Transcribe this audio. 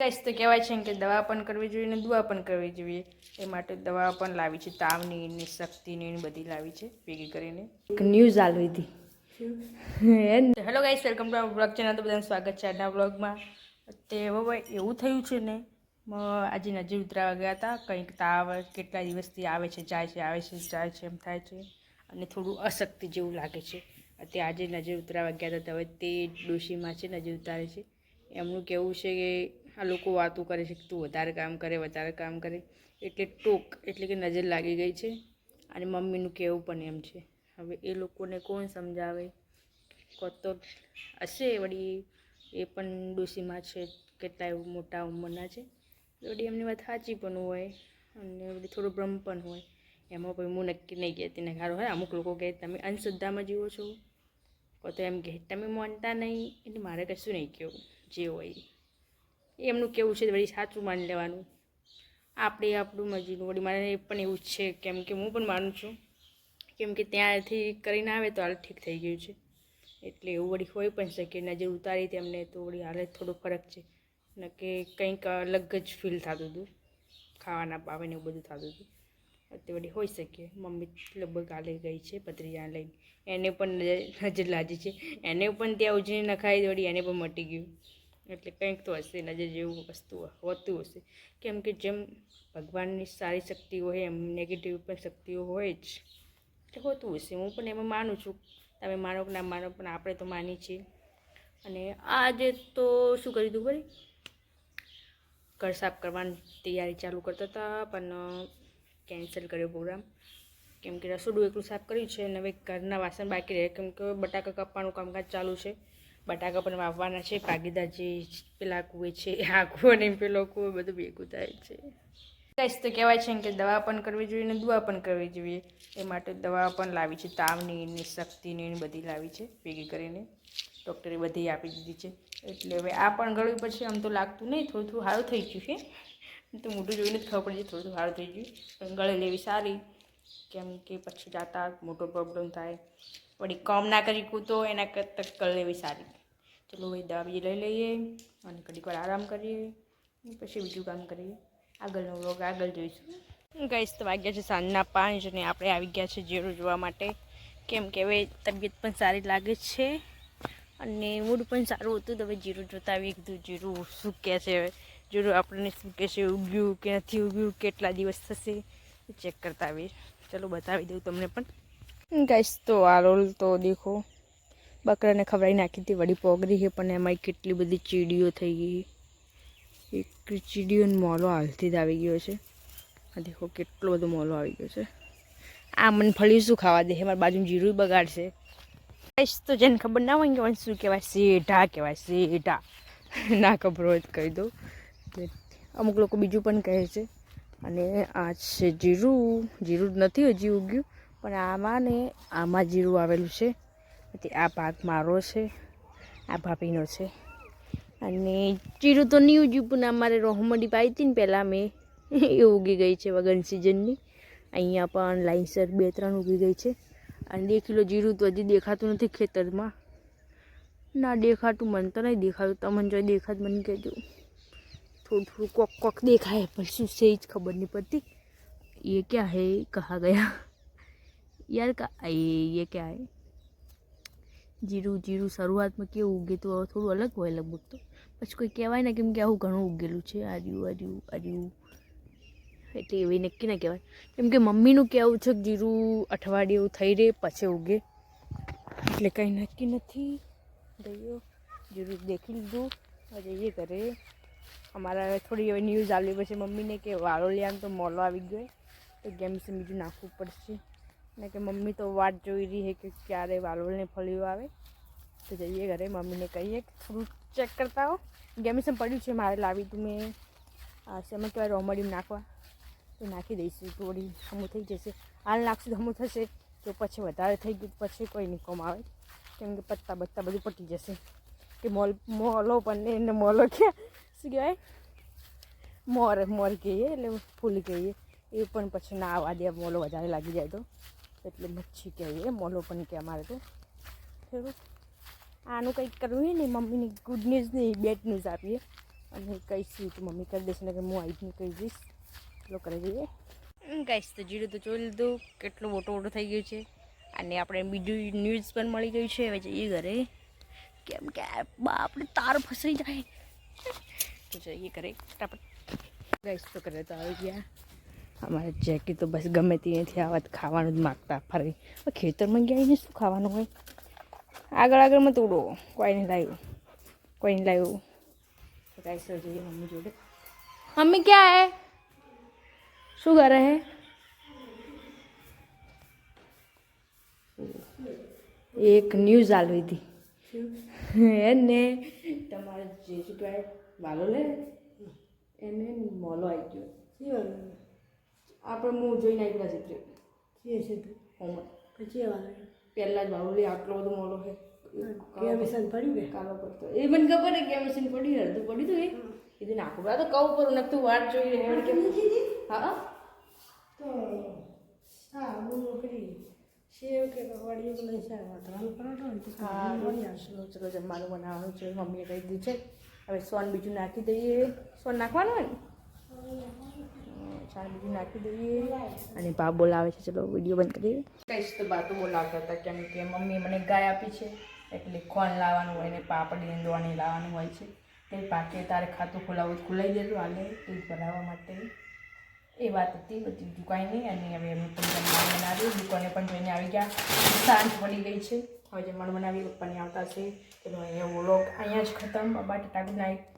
કઈશ તો કહેવાય છે કે દવા પણ કરવી જોઈએ ને દુઆ પણ કરવી જોઈએ. એ માટે દવા પણ લાવી છે તાવની ને શક્તિની ને બધી લાવી છે ભેગી કરીને. એક ન્યૂઝ આવી હતી. Hello guys welcome to blog channel. તો બધાનું સ્વાગત છે આજના બ્લોગમાં તે હવે એવું થયું છે ને આજે નજીક ઉતરાવા ગયા હતા. કંઈક તાવ કેટલા દિવસથી આવે છે જાય છે આવે છે જાય છે એમ થાય છે. અને થોડું અશક્તિ જેવું લાગે છે. તે આજે નજર ઉતરાવા ગયા હતા હવે તે ડોશીમાં છે નજર ઉતારે છે. એમનું કહેવું છે કે આ લોકો વાતો કરે છે તું વધારે કામ કરે, વધારે કામ કરે. એટલે ટોક, એટલે કે નજર લાગી ગઈ છે. અને મમ્મીનું કહેવું પણ એમ છે. હવે એ લોકોને કોણ સમજાવે? કોતો હશે વળી એ પણ ડોશીમાં છે કેટલા મોટા ઉંમરના છે. વળી એમની વાત સાચી પણ હોય અને વળી થોડું ભ્રમ પણ હોય. એમાં પછી હું નક્કી નહીં કહેતી, ને ખારું હોય, અમુક લોકો કહે, તમે અંધશ્રદ્ધામાં જીવો છો. તો એમ કહે, તમે માનતા નહીં. એટલે મારે કશું નહીં કહેવું, જે હોય. એમનું કેવું છે, વળી સાચું માની લેવાનું? આપણે આપણું મજીનું વળી, મારે પણ એવું જ છે, કેમ કે હું પણ માનું છું. કેમ કે ત્યાંથી કરીને આવે તો હાલ ઠીક થઈ ગયું છે. એટલે એવું વળી હોઈ પણ શકે નજર ઉતારી તેમને તો વળી હાલે થોડો ફરક છે. ને કે કંઈક અલગ જ ફીલ થતું હતું. ખાવાના પાવે ને એવું બધું થતું હતું. તે વળી હોઈ શકે. મમ્મી લગભગ હાલે ગઈ છે પત્રીજાને લઈને. એને પણ નજર લાગી છે. એને પણ ત્યાં ઉજળી નખાઈ વળી એને પણ મટી ગયું. એટલે કંઈક તો હશે નજર જેવું વસ્તુ હોતું હશે. કેમ કે જેમ ભગવાનની સારી શક્તિ હોય, એમ નેગેટિવ પણ શક્તિઓ હોય જ. એટલે હોતું હશે. હું પણ એમાં માનું છું. તમે માનો કે ના માનો, પણ આપણે તો માની છીએ. અને આજે તો શું કરી દઉં ભાઈ ઘર સાફ કરવાની તૈયારી ચાલુ કરતા હતા, પણ કેન્સલ કર્યો પ્રોગ્રામ કેમ કે રસોડું એકલું સાફ કર્યું છે, અને હવે ઘરના વાસણ બાકી રહે. કેમ કે બટાકા કાપવાનું કામકાજ ચાલુ છે. બટાકા પણ વાવવાના છે પાગીદા જે પેલા કૂવે છે, આ કૂવો ને પેલો કૂવો, બધું ભેગું થાય છે. કઈશ તો કહેવાય છે કે દવા પણ કરવી જોઈએ ને દુઆ પણ કરવી જોઈએ. એ માટે દવા પણ લાવી છે, તાવની શક્તિની બધી લાવી છે, ભેગી કરીને. ડૉક્ટરે બધી આપી દીધી છે. એટલે હવે આ પણ ગળ્યું પછી આમ તો લાગતું નહીં, થોડું થોડું સારું થઈ ગયું છે. તો મોટું જોઈને જ ખબર પડી થોડું થોડું સારું થઈ ગયું. પણ ગળે લેવી સારી, કેમ કે પછી જાતા મોટો પ્રોબ્લેમ થાય. વળી કામ ના કરી કૂતો, એના કરતાં ગળે લેવી સારી. ચલો એ દવા બીજી લઈ લઈએ અને ઘડીક વાર આરામ કરીએ પછી બીજું કામ કરીએ. આગળનો વ્લોગ આગળ જોઈશું. ગઈશ તો વાગ્યા છે સાંજના પાંચ અને આપણે આવી ગયા છે જીરું જોવા માટે. કેમ કે હવે તબિયત પણ સારી લાગે છે અને મૂડ પણ સારું હતું તો હવે જીરું જોતા આવી કીધું જીરું શું કહે છે હવે? જીરું આપણને શું કહે છે? ઉગ્યું કે નથી ઉગ્યું? કેટલા દિવસ થશે? ચેક કરતા આવીએ. ચલો બતાવી દઉં તમને પણ. ગઈશ તો આ રોલ તો દેખો. બકરાને ખવડાવી નાખી હતી, વળી પોગરી છે પણ એમાં કેટલી બધી ચીડીઓ થઈ ગઈ. એક ચીડીઓનો મોલો હાલથી જ આવી ગયો છે. આ દેખો કેટલો બધો મોલો આવી ગયો છે. આ મને ફળી શું ખાવા દે? મારી બાજુ જીરું બગાડશે. તો જેને ખબર ના હોય કે શું કહેવાય સેઢા કહેવાય સેઢા ના ખબર હોય તો કહી દઉં. અમુક લોકો બીજું પણ કહે છે. અને આ છે જીરું. જીરું નથી, હજી ઉગ્યું. પણ આમાં ને આમાં જીરું આવેલું છે. પછી આ ભાગ મારો છે, આ ભાભીનો છે. અને ચીરું તો નહીં ઉગ્યું, પણ અમારે રોહમડી પાઈ હતી ને પહેલાં મેં. એ ઉગી ગઈ છે વગન સિઝનની અહીંયા પણ લાઇનસર બે ત્રણ ઉગી ગઈ છે. અને દેખી લો જીરું તો હજી દેખાતું નથી ખેતરમાં. ના, દેખાતું મને તો નહીં દેખાતું. તમને જો દેખાત મને કહેજો. થોડું થોડું કોક કોક દેખાય, પણ શું છે જ ખબર નહીં પડતી. એ ક્યાં હે? કહા ગયા. યાર, કા એ ક્યાં હે? જીરું જીરું શરૂઆતમાં કેવું ઉગે તો થોડું અલગ હોય લગભગ તો. પછી કોઈ કહેવાય ને કેમ કે આવું ઘણું ઉગેલું છે, આર્યું આર્યું આર્યું. એટલે એવી નક્કી ના કહેવાય. કેમ કે મમ્મીનું કહેવું છે કે જીરું અઠવાડિયું થઈ રહે, પછી ઉગે. એટલે કંઈ નક્કી નથી. ગયો જીરું દેખી લીધું. જઈએ ઘરે. અમારા થોડી હવે ન્યૂઝ આવી, પછી મમ્મીને કે વાળો લ્યામ તો મોલો આવી ગયો. તો ગેમ્સ બીજું નાખવું પડશે. ને કે મમ્મી તો વાટ જોઈ રહી છે કે ક્યારે વાલોળને ફળ્યું આવે. તો જઈએ ઘરે, મમ્મીને કહીએ કે થોડું ચેક કરતા હો. ગેમિસમ પડ્યું છે, મારે લાવી તું મેં. શેમાં કહેવાય, રોમડીમાં નાખવા. તો નાખી દઈશું, થોડી હમું થઈ જશે. હાલ નાખશું હમું થશે. તો પછી વધારે થઈ ગયું પછી કોઈ નહીં કોમ આવે. કેમ કે પત્તા બત્તા બધું પટી જશે. કે મોલ, મોલો પણ એને મોલો કે શું કહેવાય? મોર મોર કહીએ, એટલે ફૂલ કહીએ. એ પણ પછી ના આવવા દે, મોલો વધારે લાગી જાય તો. એટલે મચ્છી કહીએ મોલો પણ કે અમારે તો. ખેડૂત, આનું કંઈક કરવું ને મમ્મીની ગુડ ન્યૂઝ નહીં બેડ ન્યૂઝ આપીએ. અને કહીશું તો મમ્મી કરી દેશે ને કે હું આવીને કહી દઈશ. એટલો કરી દઈએ કહીશ તો જીરું તો જોઈ લીધું. કેટલું મોટો મોટો થઈ ગયું છે. અને આપણે બીજું ન્યૂઝ પણ મળી ગયું છે. હવે જઈએ ઘરે. કેમ કે આપણે તાર ફસાઈ જાય. તો જઈએ ઘરે, ફટાફટ. ગઈશ તો કરે તો આવી ગયા. અમારે જેકી તો બસ ગમે ત્યાંથી આવત ખાવાનું જ માગતા ફરી. ખેતરમાં ગયા શું ખાવાનું હોય? આગળ આગળ તોડો કોઈ નહીં લાવ્યું? કોઈને લાવ્યું? ગાઈસ તો મમ્મી જોડે. મમ્મી ક્યાં હે? શું કરે હે? એક ન્યૂઝ આવી હતી. એને તમારે જે શું કહેવાય વાલો લે એને મોલો આવી ગયો. આપણે હું જોઈને આવી ગયા ચિત્ર હોમવર્ક. પહેલાં જ વાલો લે આટલો બધો મોડો છે. કાલો પડતો. એ મને ખબર છે કેમિશન પડ્યું પડી અડધું પડ્યું હતું એ. કીધું નાખું. આ તો કહું પર નતું વાટ જોઈ રહે કેમ હા હા. ચલો જમવાનું બનાવવાનું છે મમ્મીએ કહી દીધું છે. હવે સોન બીજું નાખી દઈએ. સોન નાખવાનું હોય ને? ચાર બીજું નાખી દઈએ. અને બા બોલાવે છે, ચલો વીડિયો બંધ કરીએ કહીશ તો બા તો બોલાવતા હતા, કેમ કે મમ્મીએ મને ગાય આપી છે, એટલે ખોન લાવવાનું હોય ને પાપડી દોણી લાવવાનું હોય છે. તે પાકે તારે ખાતું ખોલાવવું તો ખોલાવી દેજો હાલે, તે બનાવવા માટે. એ વાત હતી, બધી કાંઈ નહીં, અને હવે અમે પણ બનાવ્યું દુકાને પણ જોઈને આવી ગયા. સાંજ પડી ગઈ છે, હવે જમવાનું બનાવી, પપ્પાની આવતા છે ચલો અહીંયા વ્લોગ અહીંયા જ ખતમ, બાબા ટાટા ગુડ